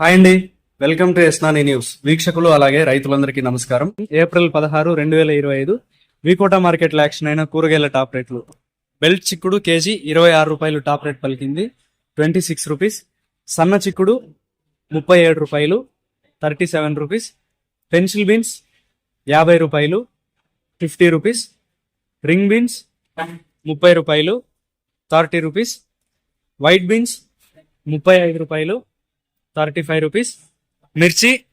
Hi అండి. Welcome to ఎస్నాని news. వీక్షకులు అలాగే రైతులందరికీ నమస్కారం. ఏప్రిల్ పదహారు రెండు వేల ఇరవై ఐదు వికోటా మార్కెట్ యాక్షన్ అయిన కూరగాయల టాప్ రేట్లు. బెల్ట్ చిక్కుడు కేజీ ఇరవై ఆరు రూపాయలు టాప్ రేట్ పలికింది. Twenty six rupees. సన్న చిక్కుడు ముప్పై ఏడు రూపాయలు thirty seven rupees. Pencil beans యాభై రూపాయలు ఫిఫ్టీ రూపీస్. రింగ్ బీన్స్ ముప్పై రూపాయలు థర్టీ రూపీస్. వైట్ బీన్స్ ముప్పై ఐదు రూపాయలు థర్టీ ఫైవ్ రూపీస్. మిర్చి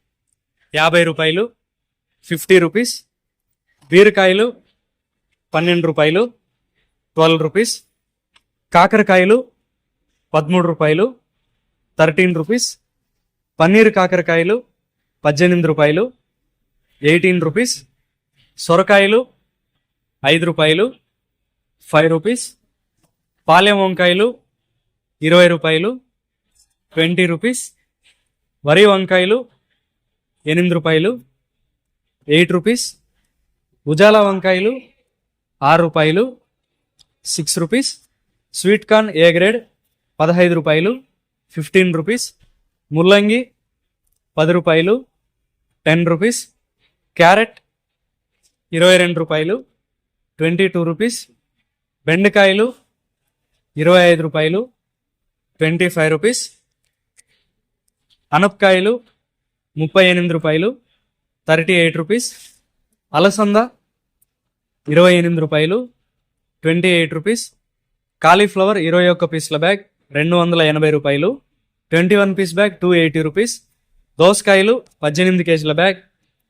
యాభై రూపాయలు ఫిఫ్టీ రూపీస్. బీరకాయలు పన్నెండు రూపాయలు ట్వెల్వ్ రూపీస్. కాకరకాయలు పదమూడు రూపాయలు థర్టీన్ రూపీస్. పన్నీర్ కాకరకాయలు పద్దెనిమిది రూపాయలు ఎయిటీన్ రూపీస్. సొరకాయలు ఐదు రూపాయలు ఫైవ్ రూపీస్. పాలెం వంకాయలు ఇరవై రూపాయలు ట్వంటీ రూపీస్. వరి వంకాయలు ఎనిమిది రూపాయలు ఎయిట్ రూపీస్ ఉజాల వంకాయలు ఆరు రూపాయలు six rupees sweet corn A grade? పదహైదు రూపాయలు ఫిఫ్టీన్ రూపీస్ ముల్లంగి పది రూపాయలు టెన్ రూపీస్ క్యారెట్ ఇరవై రెండు రూపాయలు ట్వంటీ టూ రూపీస్ బెండకాయలు ఇరవై ఐదు రూపాయలు ట్వంటీ ఫైవ్ రూపీస్ అనపకాయలు ముప్పై ఎనిమిది రూపాయలు థర్టీ ఎయిట్ రూపీస్. అలసంద ఇరవై ఎనిమిది రూపాయలు ట్వంటీ ఎయిట్ రూపీస్. కాలీఫ్లవర్ ఇరవై ఒక్క పీస్ల బ్యాగ్ రెండు వందల ఎనభై రూపాయలు twenty one piece bag two eighty rupees. దోసకాయలు పద్దెనిమిది కేజీల బ్యాగ్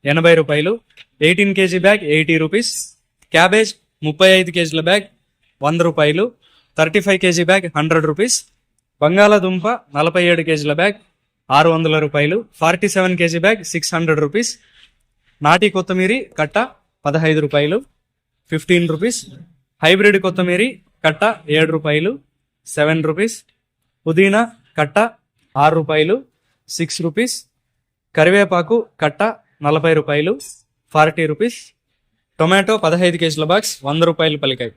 ఎనభై రూపాయలు eighteen KG bag eighty rupees. Cabbage ముప్పై ఐదు కేజీల బ్యాగ్ వంద రూపాయలు thirty five KG bag hundred rupees. బంగాళాదుంప నలభై ఏడు కేజీల బ్యాగ్ ఆరు వందల రూపాయలు. Forty seven KG bag six hundred rupees. నాటి కొత్తిమీరి కట్ట పదహైదు రూపాయలు. Fifteen rupees. హైబ్రిడ్ కొత్తిమీరి కట్ట ఏడు రూపాయలు. Seven rupees. పుదీనా కట్ట ఆరు రూపాయలు. Six rupees. కరివేపాకు కట్ట నలభై రూపాయలు. Forty rupees. టొమాటో పదహైదు కేజీల బాక్స్ వంద రూపాయలు పలికాయి.